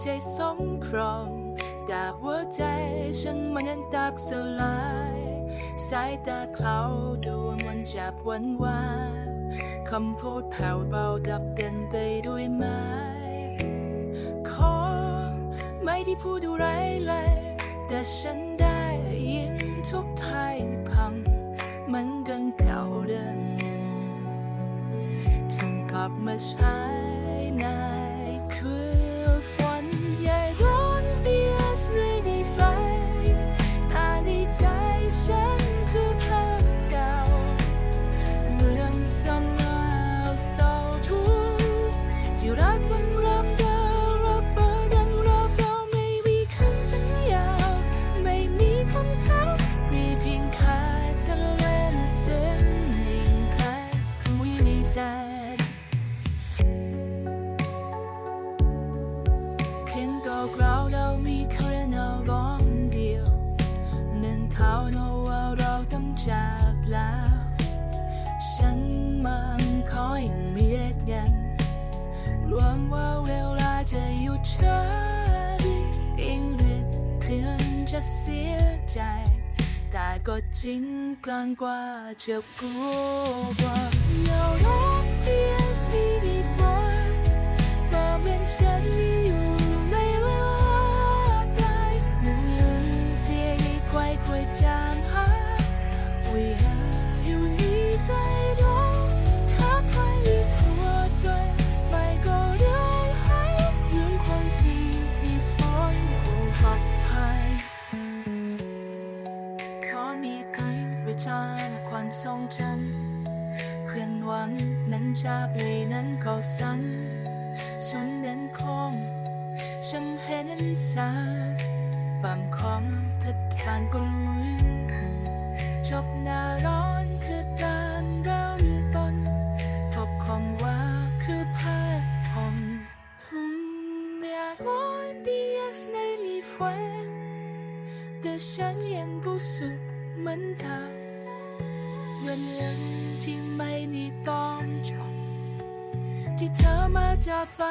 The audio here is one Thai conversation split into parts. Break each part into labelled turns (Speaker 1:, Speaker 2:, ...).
Speaker 1: ใช่สงครามแต่หัวใจฉันมันยังตักสลาย สายตาเขาดวงมันจับวันวานคำพูดแผ่วเบาดับเต็นไปด้วยไม้ ขอไม่ที่พูดอะไรเลย แต่ฉันได้ยินทุกทายคำเหมันกันเก่าเดิมฉันกลับมาใช้นคื จะเสียใจ แต่ก็จริงกลางกว่าจะกลัวกว่า กันไว้จานความทรงจำเพื่อนหวังนั้นจากเลยนั้นก็สั้นฉันนั้นคงฉันเห็นสาบางคำเธอการก็ลืมจบหน้าร้อนคือการเราหรือบนพบของว่าคือพาดผมอยากวันเดียสในลีฟเวแต่ฉันยังรู้สึกเหมือนเดิม เหมือนเรื่องที่ไม่ได้ตองจบที่เธอมาจากไป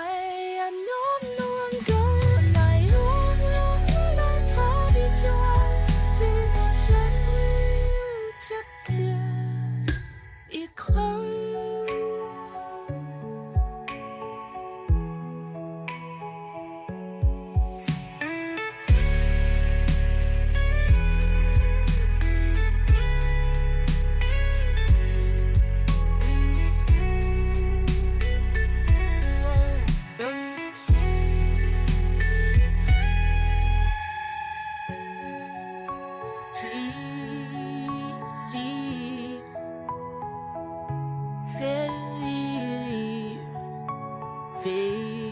Speaker 1: See.